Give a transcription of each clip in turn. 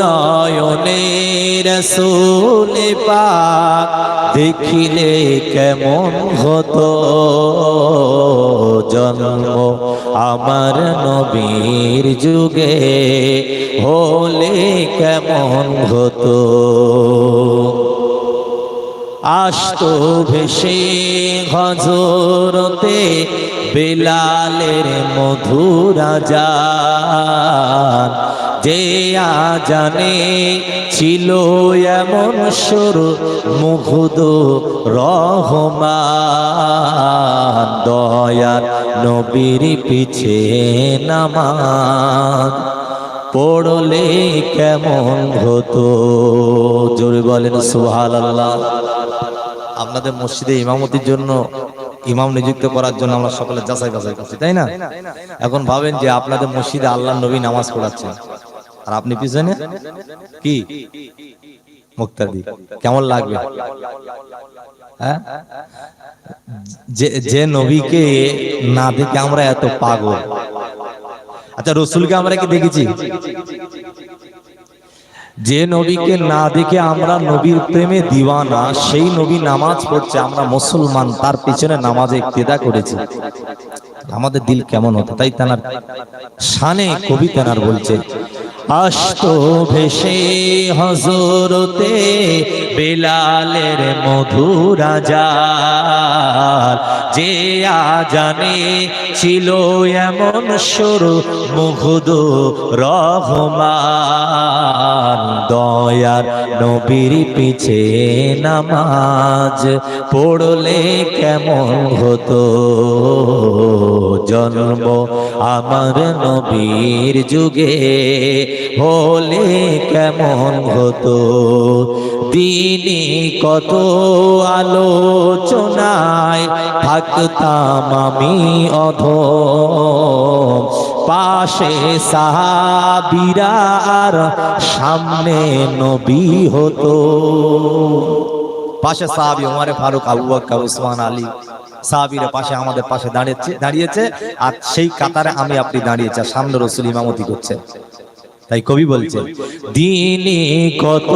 নয়নের সোলে পা দেখিলে কেমন হতো জন্ম আমার নবীর যুগে হলে কেমন হতো? আসতো ভেসে হজরতে বেলালের মধুরা যান যে আজানে ছিল এমন সুর মুগ্ধ রহমান, দয়ার নবীর পিছে নামাজ পড়লে কেমন হতো? জোরে বলেন সুহাল আল্লাহ আপনাদের মসজিদে ইমামতির জন্য ইমাম নিযুক্ত করার জন্য আমরা সকলে যাচাই বাছাই করছি, তাই না? এখন ভাবেন যে আপনাদের মসজিদে আল্লাহ নবী নামাজ পড়াচ্ছেন। আর আপনি পিছনে? কি? মুক্তাদি কেমন লাগবে হ্যাঁ? যে নবীকে না দেখে আমরা এত পাগল। আচ্ছা রসুলকে আমরা কি দেখেছি? যে নবীকে না দেখে আমরা নবীর প্রেমে দিওয়ানা, সেই নবী নামাজ পড়ছে, আমরা মুসলমান, তার পিছনে নামাজে ইক্তেদা করেছি। আমাদের দিল কেমন হতো? তাই তেনার শানে কবি তেনার বলছে আষ্ট ভেসে হজরতে বেলালের মধুরাজা। যে আজানে ছিল এমন সুর মুগ্ধ রহমান, দয়ার নবীর পিছে নামাজ পড়লে কেমন হতো? জন্ম আমার নবীর যুগে হলে কেমন হতো? তিনি কত আলোচনায় থাকতাম আমি অধ পাশে সাহাবিরা আর সামনে নবী হতো। পাশে সাহাবি ওমারে, ফারুক, আবু বকর, উসমান, আলী। সাহাবিরা পাশে আমাদের পাশে দাঁড়িয়েছে দাঁড়িয়েছে। আর সেই কাতারে আমি আপনি দাঁড়িয়েছে সামনে রসুল ইমামতি করছে। তাই কবি বলছে দিনে কত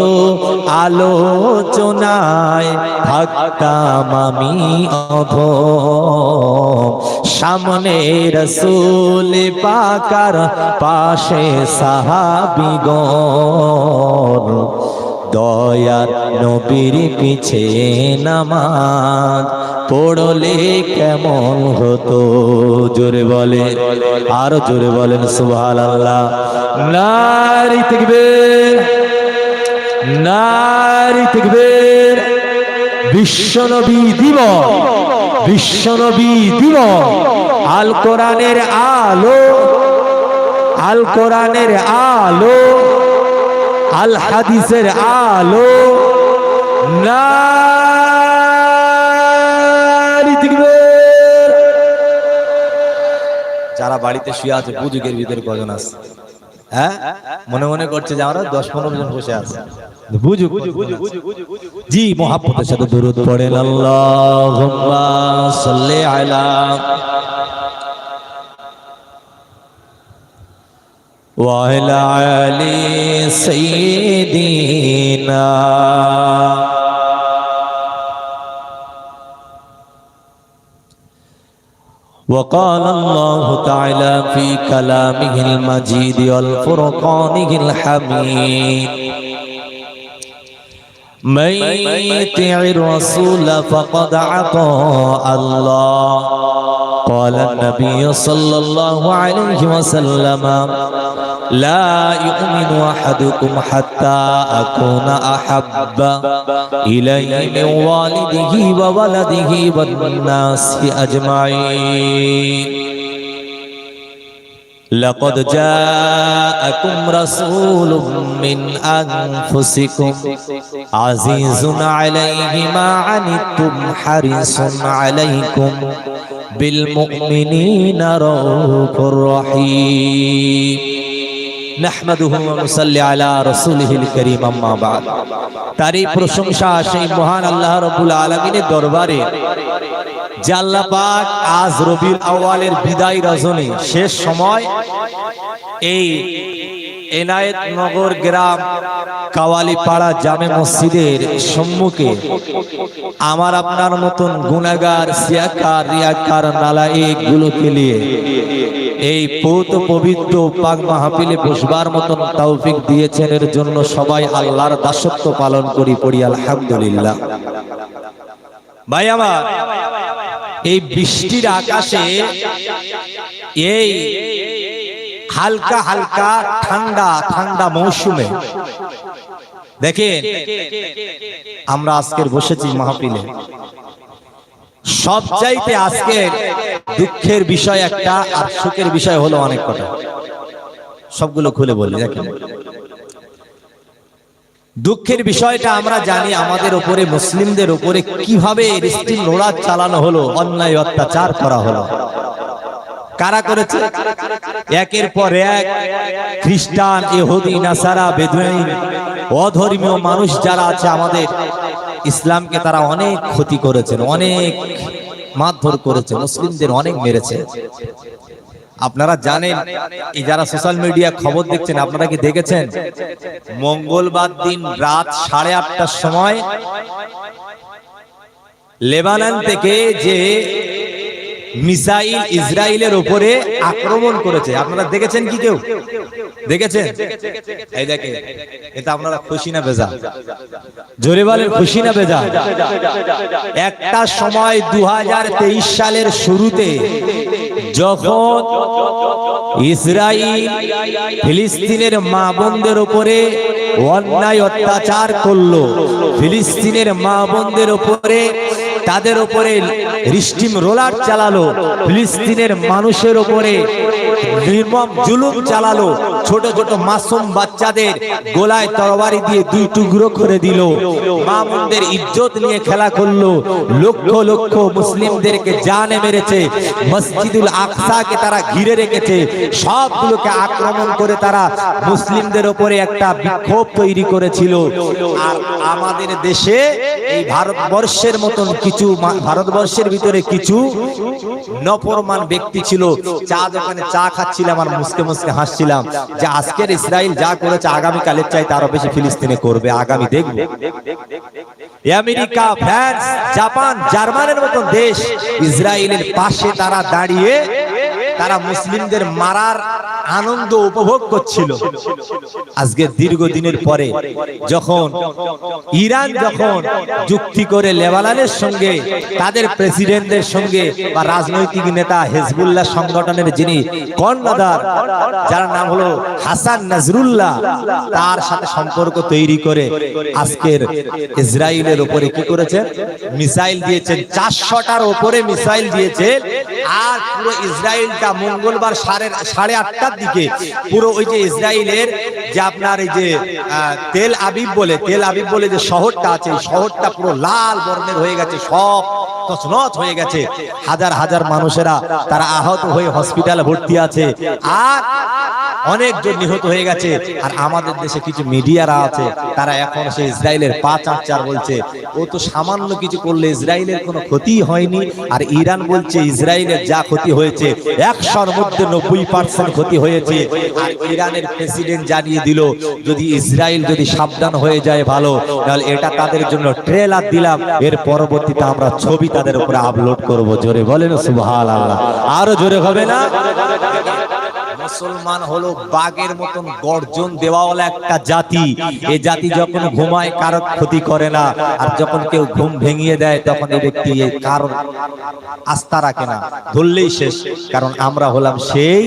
আলোচনায় থাকতাম আমি অধ সামনে রসুল পাকার পাশে সাহাবিগণ। দয়ার নবীর পিছে নামাজ পড়লে কেমন হতো? জোরে বলে আরও জোরে বলেন সুবহান আল্লাহ নারী তাকবীর নারী তাকবীর বিশ্বনবী দিবস বিশ্বনবী দিবস আল কোরআনের আলো, আল কোরআনের আলো আল হাদিসের আলো যারা বাড়িতে শুয়ে আছে বুঝুকের ভিতরে কজন আছে? হ্যাঁ? মনে মনে করছে যে আমরা দশ পনেরো জন বসে আছে। বুঝুক জি মোহাম্মতের সাথে দরুদ পড়েন। আল্লাহুম্মা সাল্লি وعلى آل سيدنا. وقال الله تعالى في كلامه المجيد والفرقانه الحميد. من يطع الرسول فقد عطاء الله. قال النبي صلى الله عليه وسلم لا يؤمن أحدكم حتى أكون أحب إليه من والده وولده والناس أجمعين. لقد جاءكم رسول من انفسكم عزيز عليه ما عنتم حريص عليكم بالمؤمنين رؤوف رحيم نحمده ونصلي على رسوله الكريم اما بعد তারই প্রশংসা সেই মহান আল্লাহ রব্বুল আলামিনের দরবারে যে আজ রবিউল আউয়ালের বিদায় রজনী শেষ সময় এই এনায়েত নগর গ্রাম কাওয়ালিপাড়া জামে মসজিদের সম্মুখে আমার আপনার মতন গুনাগার সিয়াকার, রিয়াকার, নালায়েক গুলোকে নিয়ে এই পৌত পবিত্র পাক মাহফিলে বসবার মতন তৌফিক দিয়েছেন। এর জন্য সবাই আল্লাহর দাসত্ব পালন করি পড়ি, আলহামদুলিল্লাহ। ভাই আমার এই বৃষ্টির আকাশে এই হালকা হালকা ঠান্ডা ঠান্ডা মৌসুমে। দেখেন, আমরা আজকের বসেছি মাহফিলে। সব চাইতে আজকের দুঃখের বিষয় একটা আর সুখের বিষয় হলো অনেক কথা সবগুলো খুলে বলি, দেখেন। দুঃখের বিষয়টা আমরা জানি আমাদের উপরে, মুসলিমদের উপরে কীভাবে চালানো হলো, অন্যায় অত্যাচার করা হলো। কারা করেছে? একের পর এক খ্রিস্টান, ইহুদি, নাসারা, বেদুইন, অধর্মীয় মানুষ যারা আছে আমাদের ইসলামকে তারা অনেক ক্ষতি করেছেন, অনেক মারধর করেছে, মুসলিমদের অনেক মেরেছে। আপনারা জানেন এই যারা সোশ্যাল মিডিয়া খবর দেখছেন, আপনারা কি দেখেছেন? মঙ্গলবার দিন রাত সাড়ে আটটার সময় লেবানন থেকে যে মিসাইল ইসরায়েলের উপরে আক্রমণ করেছে, আপনারা দেখেছেন কি কেউ? দেখেছেন? এই দেখে এটা আপনারা খুশি না বেজা জোরে বলেন, খুশি না বেজা একটা সময় দু হাজার তেইশ সালের শুরুতে যখন ইসরায়েল ফিলিস্তিনের মা বোনদের উপরে অন্যায় অত্যাচার করল ফিলিস্তিনের মা বোনদের উপরে তাদের উপরে রিস্টিম রোলার চালালো, ফিলিস্তিনের মানুষের উপরে নির্মম জুলুম চালালো, ছোট ছোট মাসুম বাচ্চাদের গোলায় তরবারি দিয়ে দুই টুকরো করে দিল। মা বোনদের ইজ্জত নিয়ে খেলা করল, লক্ষ লক্ষ মুসলিমদেরকে জানে মেরেছে, মসজিদুল আকসাকে তারা ঘিরে রেখেছে, সবগুলোকে আক্রমণ করে তারা মুসলিমদের উপরে একটা বিক্ষোভ তৈরি করেছিল। আর আমাদের দেশে এই ভারতবর্ষের মতন কিছু মা- ভারতবর্ষের ভিতরে কিছু নপরমান ব্যক্তি ছিল। চা দোকানে চা খাচ্ছিলাম আর মুসকে মুসকে হাসছিলাম যে আজকের ইসরায়েল যা করেছে আগামী কালের চাই তারও বেশি ফিলিস্তিনে করবে। আগামী দেখবে। আমেরিকা, ফ্রান্স, জাপান, জার্মানের মতন দেশ ইসরায়েলের পাশে তারা দাঁড়িয়ে তারা মুসলিমদের মারার আনন্দ উপভোগ করছিল। আজকে দীর্ঘদিনের পরে যখন ইরান যখন যুক্তি করে লেবাননের সঙ্গে, তাদের প্রেসিডেন্টদের সঙ্গে বা রাজনৈতিক নেতা হেজবুল্লাহ সংগঠনের যিনি কর্ণধার, যার নাম হলো হাসান নাজরুল্লাহ, তার সাথে সম্পর্ক তৈরি করে আজকের ইসরায়েলের উপরে কি করেছে? মিসাইল দিয়েছেন চারশোটার উপরে মিসাইল দিয়েছে, আর পুরো ইসরায়েলটা মঙ্গলবার সাড়ে সাড়ে আটটার দিকে। পুরো ওই যে ইসরায়েলের যে আপনার এই যে তেল আবিব বলে, তেল আবিব বলে যে শহরটা আছে, এই শহরটা পুরো লাল বর্ণের হয়ে গেছে, সব হয়ে গেছে। হাজার হাজার মানুষেরা তারা আহত হয়ে হসপিটালে ভর্তি আছে। আর অনেকজন নিহত হয়ে গেছে। আর আমাদের দেশে কিছু মিডিয়ারা আছে, তারা এখন সে ইসরায়েলের পাঁচ আচার বলছে, ও তো সামান্য কিছু করলে ইসরায়েলের কোনো ক্ষতি হয়নি। আর ইরান বলছে, ইসরায়েলের যা ক্ষতি হয়েছে, একশোর মধ্যে নব্বই পার্সেন্ট ক্ষতি হয়েছে। আর ইরানের প্রেসিডেন্ট জানিয়ে দিল, যদি ইসরায়েল যদি সাবধান হয়ে যায় ভালো, তাহলে এটা তাদের জন্য ট্রেলার দিলাম। এর পরবর্তীতে আমরা ছবি তাদের উপরে আপলোড করব। জোরে বলেন আল্লাহ আরও জোরে হবে না? মুসলমান হলো বাঘের মতন গর্জন দেওয়াওয়ালা একটা জাতি। এই জাতি যখন ঘুমায় কারও ক্ষতি করে না। আর যখন কেউ ঘুম ভেঙিয়ে দেয়, তখন এই ব্যক্তি কারণ আস্থা রাখে না। ধরলেই শেষ। কারণ আমরা হলাম সেই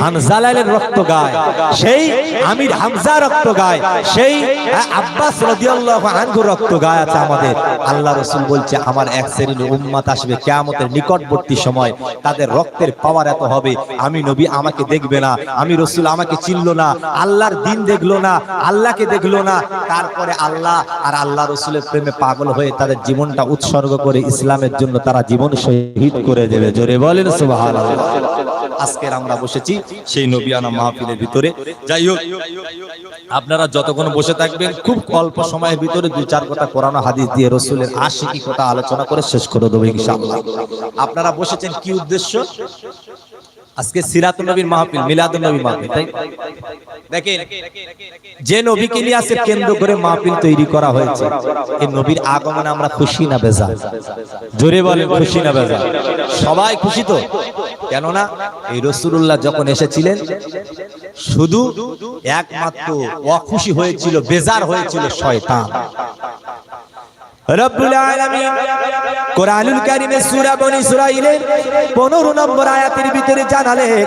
হানজালালের রক্ত গায় সেই আমির হামজা রক্ত গায় সেই আব্বাস রাদিয়াল্লাহু রক্ত গায় আছে আমাদের। আল্লাহ রাসূল বলছে, আমার এক শ্রেণির উম্মত আসবে। কিয়ামতের নিকটবর্তী সময় তাদের রক্তের পাওয়ার এত হবে। আমি নবী, আমাকে দেখবে না, আমি রসুল আমাকে চিনলো না, আল্লাহর দিন দেখল না, আল্লাহকে দেখল না। তারপরে আল্লাহ আর আল্লাহ রসুলের প্রেমে পাগল হয়ে তাদের জীবনটা উৎসর্গ করে ইসলামের জন্য তারা জীবন শহীদ করে দেবে। জোরে বলেন আজকের আমরা বসেছি সেই নবিয়ানা মাহফিলের ভিতরে। যাই হোক, আপনারা যতক্ষণ বসে থাকবেন, খুব অল্প সময়ের ভিতরে দুই চার কথা কোরআন হাদিস দিয়ে রসুলের আশিকি কথা আলোচনা করে শেষ করে দেবো ইনশাআল্লাহ। আপনারা বসেছেন কি উদ্দেশ্য? আজকে সিরাতুল নবীর মাহফিল মিলাদুল নবী মাহফিল, তাই দেখেন, যে নবীকে ইলিয়াসে কেন্দ্র করে মাহফিল তৈরি করা হয়েছে এই নবীর আগমনে আমরা খুশি না বেজা? জোরে বলে খুশি না বেজা? সবাই খুশি তো? কেননা, এই রসুল্লাহ যখন এসেছিলেন, শুধু একমাত্র অখুশি হয়েছিল, বেজার হয়েছিল শয়তান। রব্বুল আলামিন কোরআনুল কারীমে সূরা বনী ইসরাঈলের 15 নম্বর আয়াতের ভিতরে জানালেন,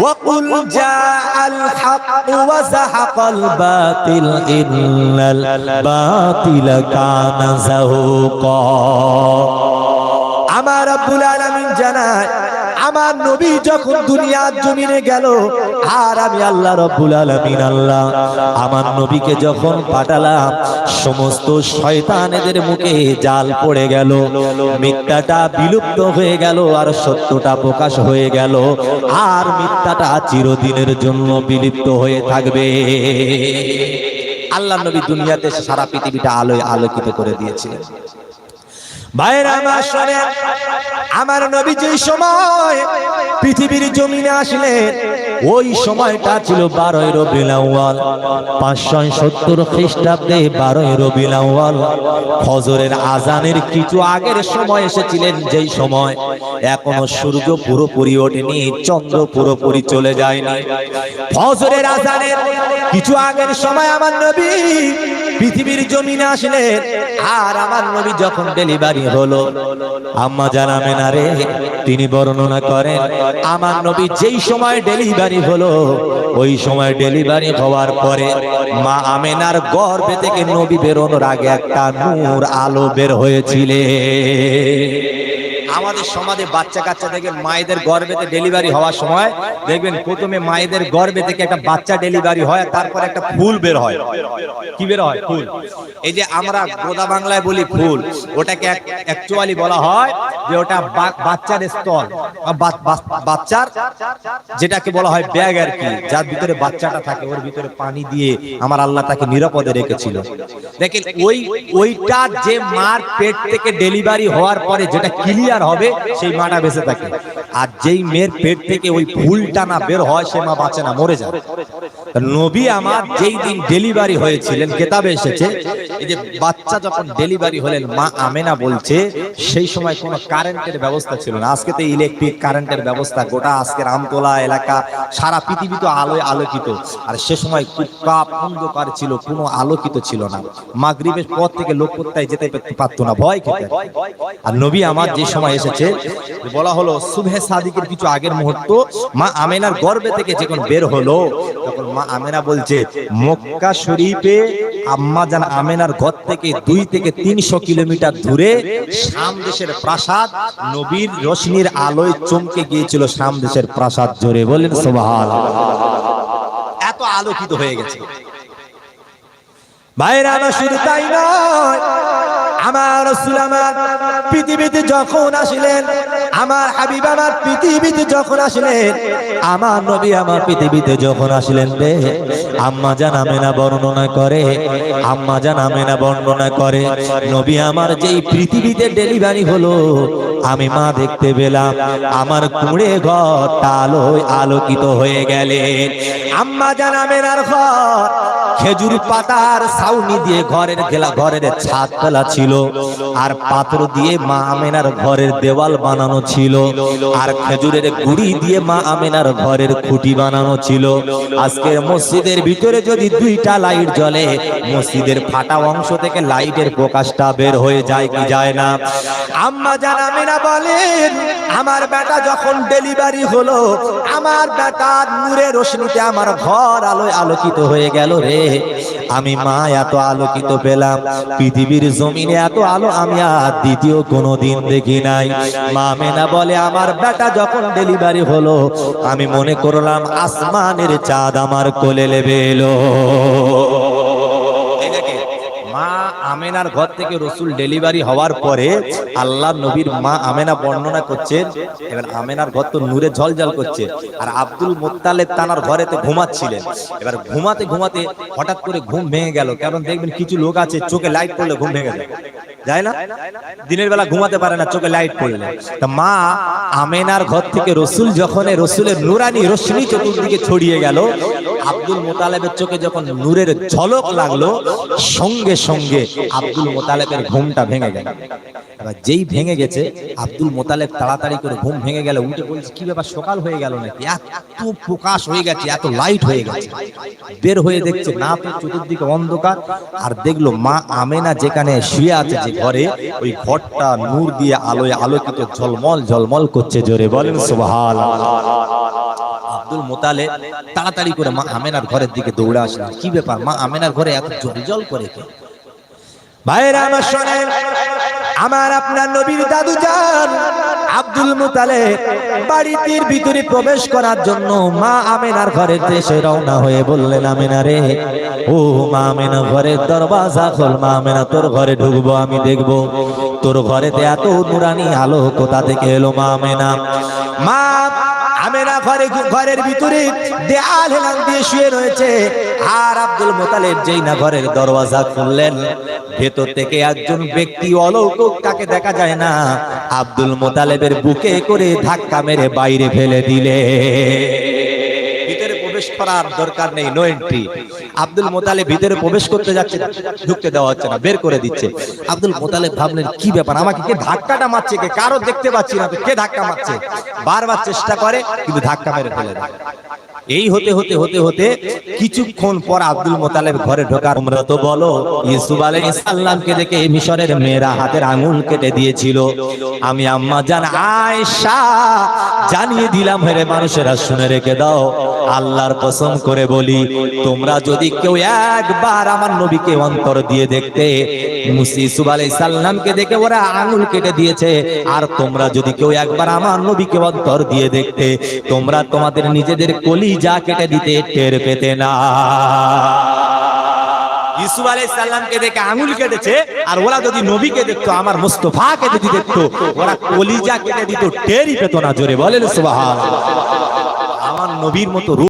ওয়াকুল জাআল হক ওয়া যাহাকাল বাতিল, ইন্নাল বাতিল কানা যাহুকা। আমার রব্বুল আলামিন জানায় আমার নবী যখন দুনিয়ার জমিনে গেল, আর আমি আল্লাহ রব্বুল আলামিন, আল্লাহ আমার নবীকে যখন পাঠালাম, সমস্ত শয়তানেদের মুখে জাল পড়ে গেল, মিথ্যাটা বিলুপ্ত হয়ে গেল আর সত্যটা প্রকাশ হয়ে গেল, আর মিথ্যাটা চিরদিনের জন্য বিলুপ্ত হয়ে থাকবে। আল্লাহ নবী দুনিয়াতে সারা পৃথিবীটা আলোয় আলোকিত করে দিয়েছিলেন। ভাইরা আমার আমার নবী যেই সময় পৃথিবীর জমিনে আসলেন, ওই সময়টা ছিল বারোই রবিউল আউয়াল। পাঁচশো সত্তর খ্রিস্টাব্দে বারোই রবিউল আউয়াল। ফজরের আজানের কিছু আগের সময় এসেছিলেন, যেই সময় এখনও সূর্য পুরোপুরি ওঠেনি, চন্দ্র পুরোপুরি চলে যায়নি। ফজরের আজানের কিছু আগের সময় আমার নবী পৃথিবীর জমিনে আসলেন, আর আমার নবী যখন ডেলিভারি হলো, আম্মা জানাবে না তিনি বর্ণনা করেন আমার নবী যেই সময় ডেলিভারি হলো ওই সময় ডেলিভারি হওয়ার পরে মা আমেনার গর্ভে থেকে নবী বেরোনোর আগে একটা নূর আলো বের হয়েছিলে। আমাদের সমাজে বাচ্চা কাচ্চা থেকে মায়েদের গর্ভেতে ডেলিভারি হওয়ার সময় দেখবেন প্রথমে মায়েদের গর্ভে থেকে একটা বাচ্চা ডেলিভারি হয়, তারপর একটা ফুল বের হয়। কি বের হয়? ফুল। এই যে আমরা গোদা বাংলায় বলি ফুল, ওটাকে অ্যাকচুয়ালি বলা হয় যে ওটা বাচ্চার বা- বাচ্চার, যেটাকে বলা হয় ব্যাগ আর কি, যার ভিতরে বাচ্চাটা থাকে, ওর ভিতরে পানি দিয়ে আমার আল্লাহ তাকে নিরাপদে রেখেছিল। দেখেন, ওই, ওইটা যে মার পেট থেকে ডেলিভারি হওয়ার পরে যেটা ক্লিয়ার হবে, সেই মাটা বেঁচে থাকে। আর যেই মেয়ের পেট থেকে ওই ফুলটা না বের হয়, সে মা বাঁচে না, মরে যায়। নবী আমার যেই দিন ডেলিভারি হয়েছিলেন, কেতাবে এসেছে, এই যে বাচ্চা যখন ডেলিভারি হলেন, মা আমেনা বলছে, সেই সময় কোনো কারেন্টের ব্যবস্থা ছিল না। আজকে তো ইলেকট্রিক কারেন্টের ব্যবস্থা, গোটা আজকের আমতলা এলাকা, সারা পৃথিবী তো আলোয় আলোকিত। আর সে সময় কুপ্পাপ অন্ধকার ছিল, কোনো আলোকিত ছিল না। মাগরিবের পর থেকে লোক কোথায় যেতে পারতো না, ভয় খেতে। আর নবী আমার যে সময় এসেছে, বলা হলো সুবহে সাদিকের কিছু আগের মুহূর্ত, মা আমেনার গর্ভে থেকে যখন বের হলো, তখন মা আমেনা বলছে, মক্কা শরীফে আম্মা জান আমেনার ঘর থেকে দুই থেকে তিনশো কিলোমিটার দূরে শাম দেশের প্রাসাদ, নবীর রশ্মির আলোয় চমকে গিয়েছিল শাম দেশের প্রাসাদ জোরে বলেন সোবাহাল এত আলোকিত হয়ে গেছে। ভাইরা শুধু তাই নয় আমার রসুল আমার পৃথিবীতে যখন আসলেন, আমার হাবিব আমার পৃথিবীতে যখন আসলেন, আমার নবী আমার পৃথিবীতে যখন আসলেন রে, আম্মা নামে না বর্ণনা করে, আম্মা জান আমেনা বর্ণনা করে, নবী আমার যেই পৃথিবীতে ডেলিভারি হলো আমি মা দেখতে পেলাম, আমার কুড়ে ঘরটা আলোয় আলোকিত হয়ে গেলেন আম্মা জান আমেনার ঘর খেজুর পাতার ছাউনি দিয়ে ঘরের গেলা ঘরের ছাদ তোলা ছিল, আর পাথর দিয়ে মা আমেনার ঘরের দেওয়াল বানানো ছিল, আর খেজুরের গুড়ি দিয়ে মা আমেনার ঘরের খুঁটি বানানো ছিল। আজকের মসজিদের ভিতরে যদি দুইটা লাইট জ্বলে, মসজিদের ফাটা অংশ থেকে লাইটের প্রকাশটা বের হয়ে যায় কি যায় না? আম্মা জান আমেনা বলেন, আমার বেটা যখন ডেলিভারি হলো, আমার বেটার নূরের রোশনিতে আমার ঘর আলোয় আলোকিত হয়ে গেল রে। আমি মা এত আলোকিত পেলাম, পৃথিবীর জমিনে এত আলো আমি আর দ্বিতীয় কোনো দিন দেখি নাই। মা মেনা বলে, আমার বেটা যখন ডেলিভারি হলো, আমি মনে করলাম আসমানের চাঁদ আমার কোলে লেবে এলো। আমেনার ঘর থেকে রসুল ডেলিভারি হওয়ার পরে আল্লাহ নবীর মা আমেনা বর্ণনা করছেন, এবার আমেনার ঘর তো নূরে ঝলঝল করছে, আর আব্দুল মোত্তালেব তানার ঘরে তো ঘুমাচ্ছিলেন। এবার ঘুমাতে ঘুমাতে হঠাৎ করে ঘুম ভেঙে গেল, কারণ দেখবেন কিছু লোক আছে, চোখে লাইট পড়লে ঘুম ভেঙে যায়। যায় না? দিনের বেলা ঘুমাতে পারে না, চোখে লাইট পড়লে। তা মা আমেনার ঘর থেকে রসুল যখন রসুলের নুরানি রশ্মি চতুর্দিকে ছড়িয়ে গেল আব্দুল মোতালেবের চোখে যখন নূরের ঝলক লাগল, সঙ্গে সঙ্গে আব্দুল মোতালেবের ঘুমটা ভেঙে গেল। এবার যেই ভেঙে গেছে, আব্দুল মোতালেব তাড়াতাড়ি করে ঘুম ভেঙে গেল, উঠে বলছে, কি ব্যাপার, সকাল হয়ে গেল নাকি? এত প্রকাশ হয়ে গেছে, এত লাইট হয়ে গেছে। বের হয়ে দেখছে, না তো চতুর্দিকে অন্ধকার, আর দেখল মা আমেনা যেখানে শুয়ে আছে যে ঘরে, ওই ঘরটা নূর দিয়ে আলোয় আলোকিত ঝলমল ঝলমল করছে জোরে বলেন সুবহান আব্দুল মোতালে তাড়াতাড়ি করে মা আমেনার ঘরের দিকে দৌড়ে আসলেন কি ব্যাপার? মা আমেনার ঘরে এত জল জল করে কে? ভাইরা আমার শোনেন, আমার আপনার নবীর দাদু যান আব্দুল মুতালে বাড়িটির ভিতরে প্রবেশ করার জন্য মা আমেনার ঘরের দেশে রওনা হয়ে বললেন, আমেনা রে, ও মা আমেনা, ঘরের দরওয়াজা খোল। মা আমেনা, তোর ঘরে ঢুকবো, আমি দেখব। তোর ঘরেতে এত নুরানি আলো কোথা থেকে এলো মা আমেনা? মা আমেনা ঘরে ঘরের ভিতরে দেয়াল হেলান দিয়ে শুয়ে রয়েছে। আর আব্দুল মোতালেব যেই না ঘরের দরওয়াজা খুললেন, ভেতর থেকে একজন ব্যক্তি অলৌকিক তাকে দেখা যায় না। আব্দুল মোতালেবের বুকে করে ধাক্কা মেরে বাইরে ফেলে দিলে। প্রবেশ করার দরকার নেই নো এন্ট্রি আব্দুল মোতালেব ভিতরে প্রবেশ করতে যাচ্ছে, ঢুকতে দেওয়া হচ্ছে না, বের করে দিচ্ছে। আব্দুল মোতালে ভাবলেন, কি ব্যাপার, আমাকে কে ধাক্কাটা মারছে, কে কারও দেখতে পাচ্ছি না, কে ধাক্কা মারছে? বারবার চেষ্টা করে, কিন্তু ধাক্কা মেরে ফেলে এই হতে হতে হতে হতে কিছুক্ষণ পর আব্দুল মোতালেব ঘরে ঢোকার তোমরা তো বলো, ইউসুফ আলাইহিস সালামকে দেখে মিশরের মেয়েরা হাতের আঙুল কেটে দিয়েছিল। আমি আম্মা জান আয়েশা, জানিয়ে দিলাম হেরে মানুষেরা, শুনে রেখে দাও। আল্লাহর কসম করে বলি, তোমরা যদি কেউ একবার আমার নবীকে অন্তর দিয়ে দেখতে, মুসি ইউসুফ আলাইহিস সালামকে দেখে ওরা আঙুল কেটে দিয়েছে, আর তোমরা যদি কেউ একবার আমার নবীকে অন্তর দিয়ে দেখতে, তোমরা তোমাদের নিজেদের কলি যা কেটে দিতে টের পেতে না। ইসুফ আলাইহিস সালামকে দেখে আঙুল কেটেছে, আর ওরা যদি নবীকে দেখতো, আমার মুস্তফাকে যদি দেখতো, ওরা কলিজা কেটে দিত, টেরই পেত না, জোরে বলেন আমার নবীর মতো রূপ